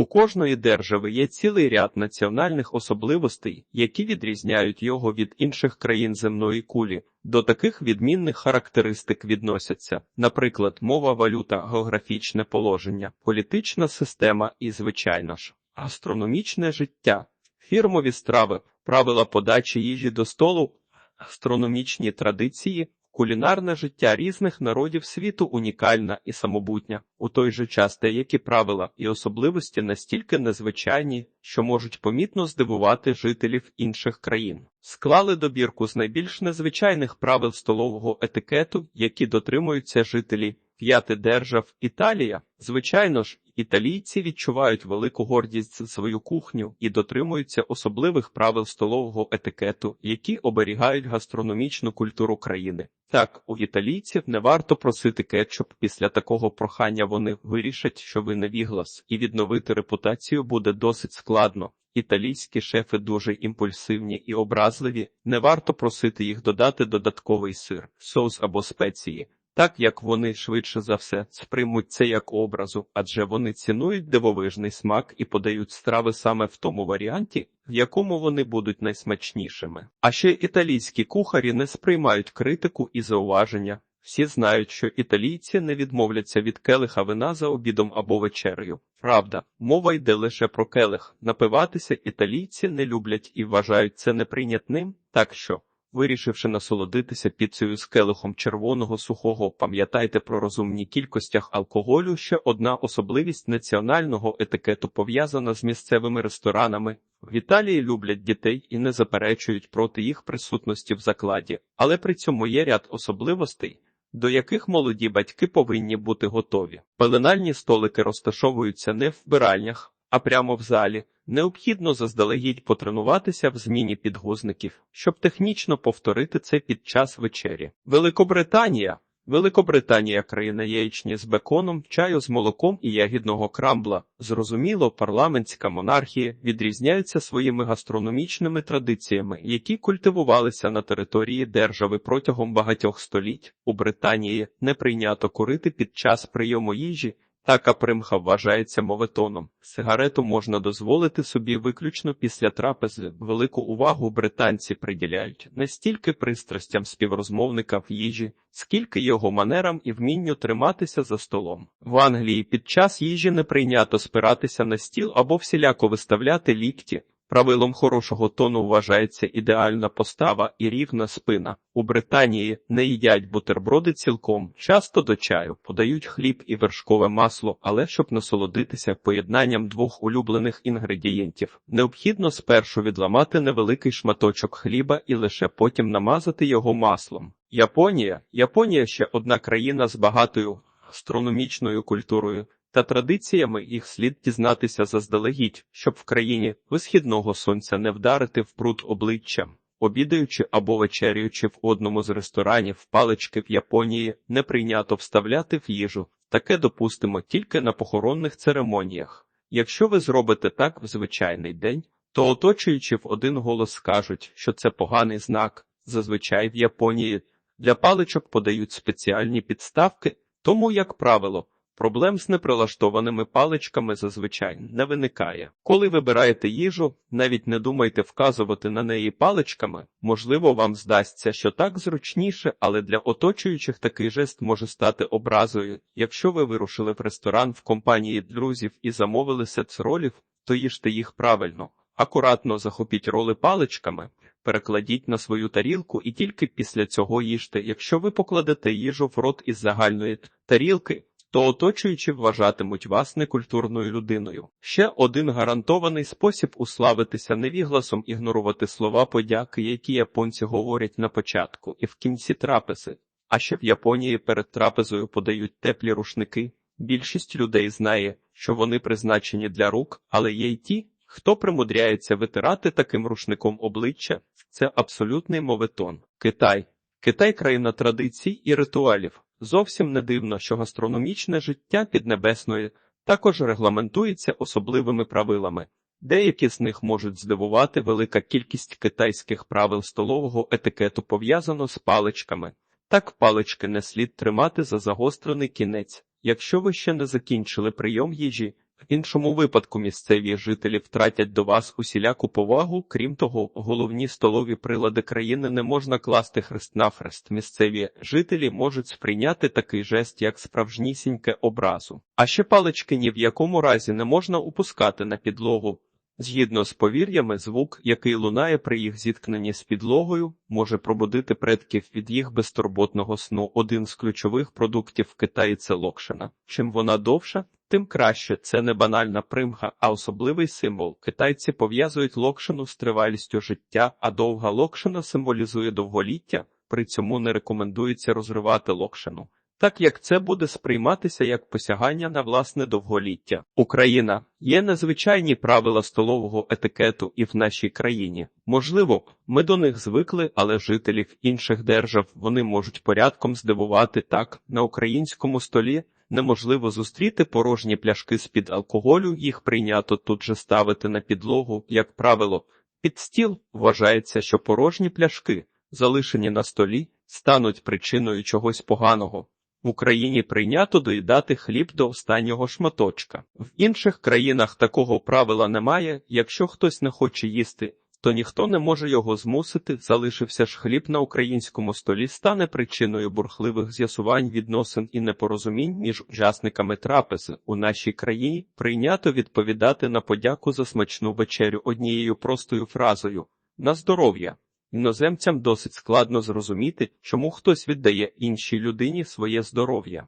У кожної держави є цілий ряд національних особливостей, які відрізняють його від інших країн земної кулі. До таких відмінних характеристик відносяться, наприклад, мова, валюта, географічне положення, політична система і, звичайно ж, гастрономічне життя, фірмові страви, правила подачі їжі до столу, гастрономічні традиції, кулінарне життя різних народів світу унікальна і самобутня. У той же час деякі правила і особливості настільки незвичайні, що можуть помітно здивувати жителів інших країн. Склали добірку з найбільш незвичайних правил столового етикету, які дотримуються жителі п'яти держав Італія. Звичайно ж, італійці відчувають велику гордість за свою кухню і дотримуються особливих правил столового етикету, які оберігають гастрономічну культуру країни. Так, у італійців не варто просити кетчуп. Після такого прохання вони вирішать, що ви невіглас, і відновити репутацію буде досить складно. Італійські шефи дуже імпульсивні і образливі. Не варто просити їх додати додатковий сир, соус або спеції. Так як вони швидше за все сприймуть це як образу, адже вони цінують дивовижний смак і подають страви саме в тому варіанті, в якому вони будуть найсмачнішими. А ще італійські кухарі не сприймають критику і зауваження. Всі знають, що італійці не відмовляться від келиха вина за обідом або вечерею. Правда, мова йде лише про келих. Напиватися італійці не люблять і вважають це неприйнятним, так що. Вирішивши насолодитися піцею з келихом червоного сухого, пам'ятайте про розумні кількостях алкоголю. Ще одна особливість національного етикету пов'язана з місцевими ресторанами. В Італії люблять дітей і не заперечують проти їх присутності в закладі, але при цьому є ряд особливостей, до яких молоді батьки повинні бути готові. Пеленальні столики розташовуються не в вбиральнях, а прямо в залі. Необхідно заздалегідь потренуватися в зміні підгузників, щоб технічно повторити це під час вечері. Великобританія. Великобританія країна яєчні з беконом, чаю з молоком і ягідного крамбла. Зрозуміло, парламентська монархія відрізняється своїми гастрономічними традиціями, які культивувалися на території держави протягом багатьох століть. У Британії не прийнято курити під час прийому їжі. Така примха вважається моветоном. Сигарету можна дозволити собі виключно після трапези. Велику увагу британці приділяють не стільки пристрастям співрозмовника в їжі, скільки його манерам і вмінню триматися за столом. В Англії під час їжі не прийнято спиратися на стіл або всіляко виставляти лікті. Правилом хорошого тону вважається ідеальна постава і рівна спина. У Британії не їдять бутерброди цілком, часто до чаю подають хліб і вершкове масло, але щоб насолодитися поєднанням двох улюблених інгредієнтів, необхідно спершу відламати невеликий шматочок хліба і лише потім намазати його маслом. Японія Японія ще одна країна з багатою астрономічною культурою та традиціями їх слід дізнатися заздалегідь, щоб в країні висхідного сонця не вдарити в бруд обличчям. Обідаючи або вечерюючи в одному з ресторанів палички в Японії, не прийнято вставляти в їжу. Таке допустимо тільки на похоронних церемоніях. Якщо ви зробите так в звичайний день, то оточуючи в один голос скажуть, що це поганий знак. Зазвичай в Японії для паличок подають спеціальні підставки, тому, як правило, Проблем з неприлаштованими паличками зазвичай не виникає. Коли вибираєте їжу, навіть не думайте вказувати на неї паличками. Можливо, вам здасться, що так зручніше, але для оточуючих такий жест може стати образою. Якщо ви вирушили в ресторан в компанії друзів і замовили сет ролів, то їжте їх правильно. Акуратно захопіть роли паличками, перекладіть на свою тарілку і тільки після цього їжте. Якщо ви покладете їжу в рот із загальної тарілки, то оточуючи вважатимуть вас некультурною людиною. Ще один гарантований спосіб уславитися невігласом ігнорувати слова подяки, які японці говорять на початку і в кінці трапези. А ще в Японії перед трапезою подають теплі рушники. Більшість людей знає, що вони призначені для рук, але є й ті, хто примудряється витирати таким рушником обличчя. Це абсолютний моветон. Китай. Китай країна традицій і ритуалів. Зовсім не дивно, що гастрономічне життя Піднебесної також регламентується особливими правилами. Деякі з них можуть здивувати велика кількість китайських правил столового етикету пов'язано з паличками. Так палички не слід тримати за загострений кінець. Якщо ви ще не закінчили прийом їжі, В іншому випадку місцеві жителі втратять до вас усіляку повагу. Крім того, головні столові прилади країни не можна класти хрест на хрест. Місцеві жителі можуть сприйняти такий жест як справжнісіньке образу. А ще палички ні в якому разі не можна упускати на підлогу. Згідно з повір'ями, звук, який лунає при їх зіткненні з підлогою, може пробудити предків від їх безтурботного сну. Один з ключових продуктів Китаї це локшина. Чим вона довша, тим краще. Це не банальна примха, а особливий символ. Китайці пов'язують локшину з тривалістю життя, а довга локшина символізує довголіття. При цьому не рекомендується розривати локшину так як це буде сприйматися як посягання на власне довголіття. Україна є незвичайні правила столового етикету і в нашій країні. Можливо, ми до них звикли, але жителів інших держав вони можуть порядком здивувати так на українському столі. Неможливо зустріти порожні пляшки з-під алкоголю, їх прийнято тут же ставити на підлогу, як правило. Під стіл вважається, що порожні пляшки, залишені на столі, стануть причиною чогось поганого. В Україні прийнято доїдати хліб до останнього шматочка. В інших країнах такого правила немає. Якщо хтось не хоче їсти, то ніхто не може його змусити. Залишився ж хліб на українському столі, стане причиною бурхливих з'ясувань відносин і непорозумінь між учасниками трапези. У нашій країні прийнято відповідати на подяку за смачну вечерю однією простою фразою на здоров'я. Іноземцям досить складно зрозуміти, чому хтось віддає іншій людині своє здоров'я.